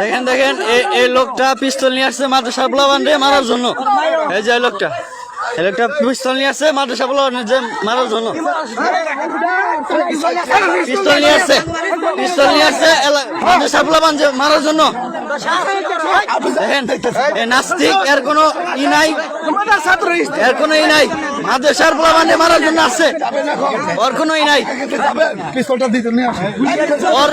দেখেন দেখেন এই এই লোকটা পিস্তল নিয়ে আসছে মাদ্রাসা বলা বান্ধে মারার জন্য। এই যে লোকটা। এই লোকটা পিস্তল নিয়ে আসছে মাদ্রাসা পোলাবান যে মারার জন্য। পিস্তল নিয়ে আসছে পিস্তল নিয়ে আসছে মাদ্রাসা যে মারার জন্য। নাস্তিক এর কোনো ই নাই। এর কোনো ই নাই। মাদ্রাসার পোলাবান যে মারার জন্য আসছে। ওর কোনো ই নাই। পিস্তলটা দিতে নিয়ে আসে। ওর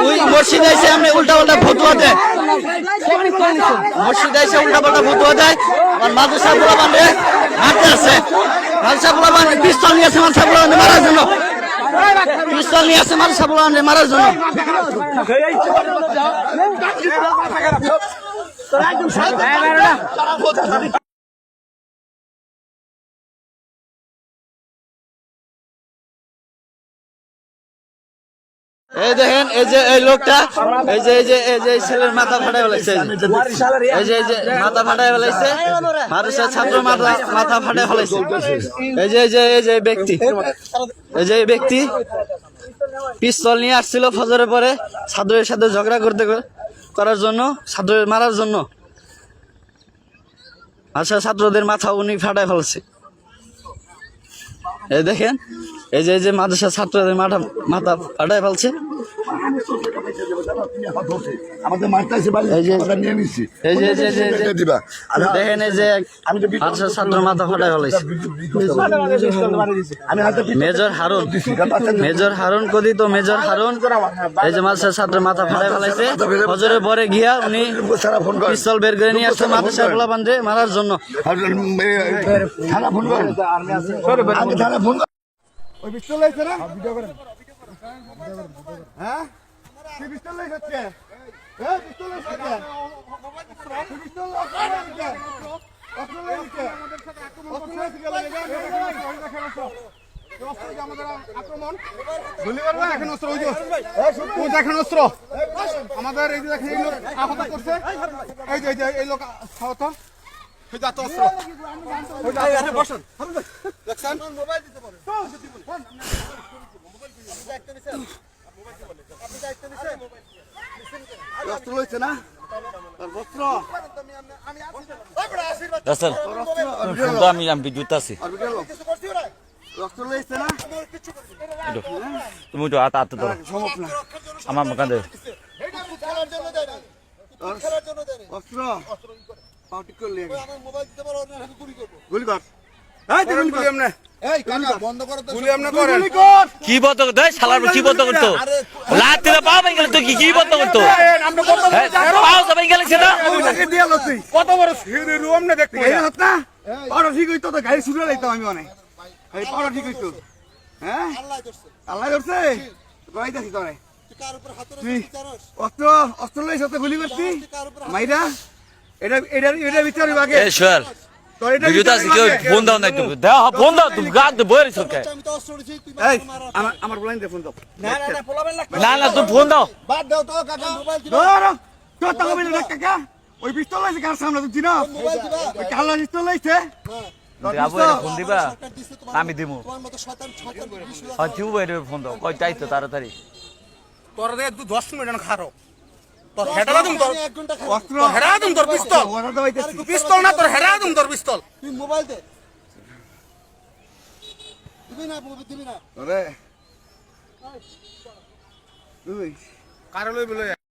তুই মসজিদ এসে আপনি উল্টা উল্টা ফতুয়া দেয় মসজিদ এসে উল্টা পাল্টা ফতুয়া দেয় আর মাদ্রাসা পোলা বান্ধে হাঁটতে আছে মাদ্রাসা পোলা বান্ধে পিস্তল নিয়ে আসে মাদ্রাসা পোলা মারার জন্য। পিস্তল নিয়ে আসে মাদ্রাসা পোলা বান্ধে মারার জন্য। এই দেখেন এই যে এই লোকটা এই যে এই যে এই যে ছেলের মাথা ফাটাই ফেলাইছে। এই যে এই যে মাথা ফাটাই ফেলাইছে। মাদ্রাসার ছাত্র মাথা মাথা ফাটাই ফেলাইছে। এই যে এই যে এই যে ব্যক্তি। এই যে ব্যক্তি পিস্তল নিয়ে আসছিল ফজরের পরে ছাত্রের সাথে ঝগড়া করতে করার জন্য ছাত্রের মারার জন্য। আচ্ছা ছাত্রদের মাথা উনি ফাটাই ফেলছে এই দেখেন এই যে এই যে মাদ্রাসা ছাত্রদের মাথা মাথা ফাটাই ফেলছে দেখেন এই যে আমি তো বিট- মাদ্রাসা ছাত্র মাথা ফাটাই ফেলাইছে মেজর হারুন মেজর হারুন কদি তো মেজর হারুন এই যে মাদ্রাসা ছাত্র মাথা ফেলাইছে গিয়া উনি সারা ফোন পিস্তল বের করে নিয়ে আসছে মাদ্রাসা পোলা বান্ধে মারার জন্য থানা ফোন ওই পিস্তল লাইছে না? ভিডিও করেন হ্যাঁ? কি পিস্তল লাইছে কে পিস্তল লাইছে কে কি পিস্তল লাইছে কে অস্ত্র লাইছে। অস্ত্র লাইছে কে লাগে আমাদের আক্রমণ। গুলি করবে দেখেন অস্ত্র ওই যে। অস্ত্র। আমাদের এই যে দেখেন লোক আহত করছে। এই যে এই লোক আহত। আমি আমি বিদ্যুৎ আছি। আর বিকেল অস্ত্র লইছে না? তুমি তো আত আত ধরো সম্ভব আমার কাঁদে অস্ত্র পাউটি করলে গুলি কর এই তুই গুলি কর এই কাকা বন্ধ করো তো গুলি এমনে করেন কি বন্ধ করতো শালার কি বন্ধ করতো? লাত দিলে পা ভেঙে গেলে তুই কি কি বন্ধ করতো? আমরা কত পাও না কত বড় সিঁড়ি রুম না দেখতে এই হত না। পাড়া ঠিক হইতো তো গাড়ি ছুটে লাইতাম আমি অনেক। এই পাড়া ঠিক হইতো। হ্যাঁ? আল্লাহ ধরছে। কই দেখি তোরে? অস্ত্র অস্ত্র লইছ তো গুলি করছি মাইরা? এটা এটা এটা বিচারি বাগে এ শোয়াল তোর এটা বিদ্যুৎ বিচারি আছে কেউ বাগে। ফোন দাও না একটু। দাও ফোন দাও তুমি গাছ তো বইরে সরকার এই আমার আমার বলাইন দে ফোন দাও। না না তুমি ফোন দাও। বাদ দাও তো কাকা মোবাইল দিবা। ধর তোর টাকা মিলে দেখ কাকা। ওই পিস্তল লাইছে কার সামনে তুই চিনো? মোবাইল দিবা। ওই কালো পিস্তল লাইছে ফোন দিবা। আমি দিমু। তোমার মতো শয়তান শয়তান হয় দাও। কই তাড়াতাড়ি। তোর দে মিনিট খারো। তোর হেডা দিম তোর অস্ত্র তোর দিম তোর পিস্তল। পিস্তল না তোর হেডা দিম তোর পিস্তল। তুই মোবাইল দে। দিবি না দিবি না। ওরে কারও লই বলে